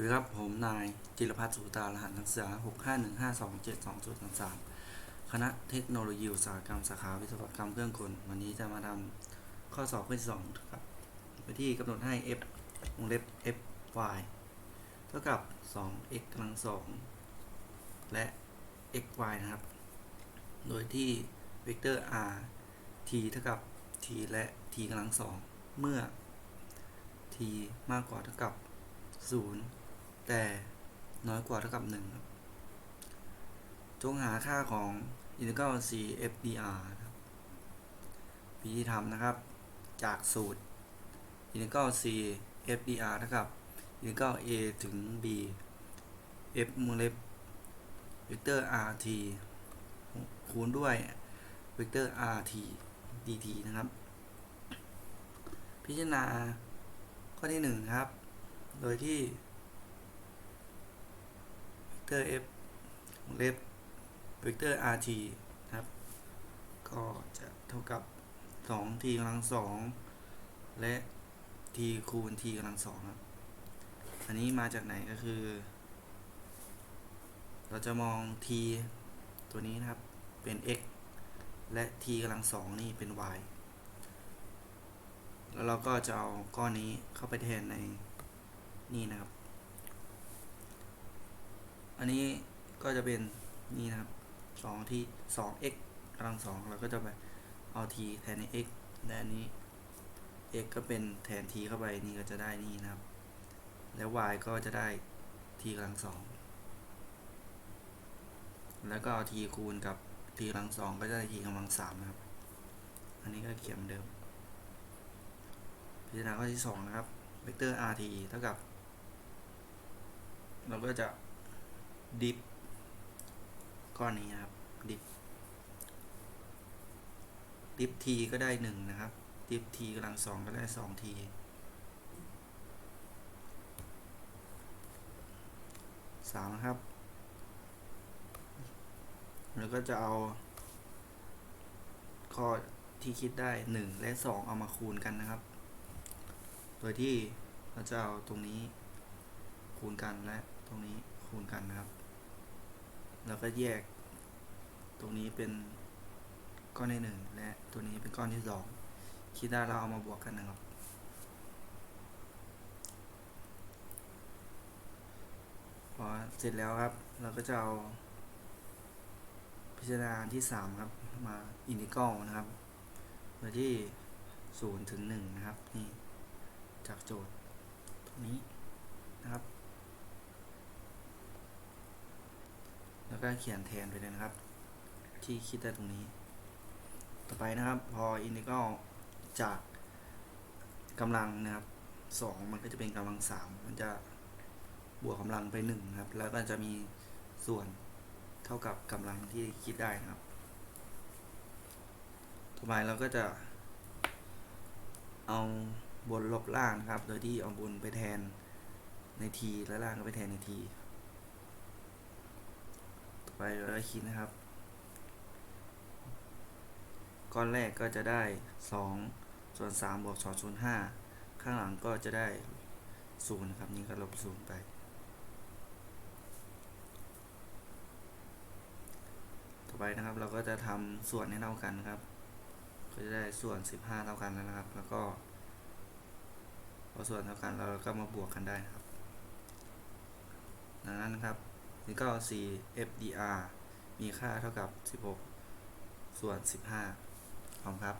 วัสดีครับ ผมนายจิรพัฒน์สุตารหัสนักศึกษา 651527233 คณะเทคโนโลยีอุตสาหกรรมสาขาวิศวกรรมเครื่องกล วันนี้จะมาทำข้อสอบข้อที่สองครับไปที่กำหนดให้ f วงเล็บ f y เท่ากับ 2x กำลัง 2 และ x y นะครับ โดยที่เวกเตอร์ r t เท่ากับ t และ t กำลัง 2 เมื่อ t มากกว่าเท่ากับ0 แต่น้อยกว่าเท่ากับ1ครับจงหาค่าของ integral c f dr ครับวิธีทำนะครับ จากสูตร integral c f dr เท่ากับ integral a ถึง b f มูลเล็บเวกเตอร์ rt คูณด้วยเวกเตอร์ rt dt นะครับ พิจารณาข้อที่ 1 ครับ โดยที่ เวกเตอร์ f วงเล็บเวกเตอร์ rt ครับ ก็จะเท่ากับ 2t กำลัง 2 และ t คูณ t กำลัง 2 ครับ อันนี้มาจากไหนก็คือ เราจะมอง t ตัวนี้นะครับ เป็น x และ t กำลัง 2 นี่เป็น y แล้วเราก็จะเอาก้อนนี้เข้าไปแทนในนี่นะครับ อันนี้ก็จะเป็นนี่นะครับ2ที่ 2x กำลัง2เราก็จะไปเอา t แทนใน x และอันนี้ x ก็เป็นแทน t เข้าไปนี่ก็จะได้นี่นะครับ แล้ว y ก็จะได้ t กำลัง2แล้วก็เอา t คูณกับ t กำลัง2ก็จะได้ t กำลัง3นะครับ อันนี้ก็เขียนเหมือนเดิม พิจารณาข้อที่2นะครับ เวกเตอร์ rt เท่ากับ เราก็จะ ดิฟก้อนนี้นะครับดิฟดิฟ t ก็ได้1นะครับดิฟ t กำลัง2ก็ได้ 2t สามนะครับ แล้วก็จะเอาข้อที่คิดได้ 1 และ 2 เอามาคูณกันนะครับ โดยที่เราจะเอาตรงนี้คูณกันและตรงนี้คูณกันนะครับ แล้วก็แยก ตรงนี้เป็นก้อนที่หนึ่งและตัวนี้เป็นก้อนที่สองคิดได้เราเอามาบวกกันนะครับ พอเสร็จแล้วครับ เราก็จะเอาพิจารณาที่สามครับ มาอินทิกรลนะครับโดยที่ศูนย์ถึงหนึ่งนะครับ นี่ จากโจทย์ตรงนี้นะครับ แล้วก็เขียนแทนไปเลยนะครับ ที่คิดได้ตรงนี้ ต่อไปนะครับ พออินทิกรลจากกำลังนะครับสองมันก็จะเป็นกำลังสามมันจะบวกกำลังไปหนึ่งครับ แล้วก็จะมีส่วนเท่ากับกำลังที่คิดได้นะครับ ต่อไปเราก็จะ เอาบนลบล่างนะครับ โดยที่เอาบนไปแทนในทีและล่างก็ไปแทนในที ไปเราก็คิดนะครับ ก้อนแรกก็จะได้ 2 ส่วน3บวก2ส่วน5ข้างหลังก็จะได้0นะครับ นี่ก็ลบ0ไป ต่อไปนะครับเราก็จะทำส่วนให้เท่ากันครับ ก็จะได้ส่วน 15 เท่ากันแล้วนะครับ แล้วก็พอส่วนเท่ากันเราก็มาบวกกันได้นะครับ ดังนั้นครับ นี่ก็4 FDR มีค่าเท่ากับ 16 ส่วน 15 พร้อมครับ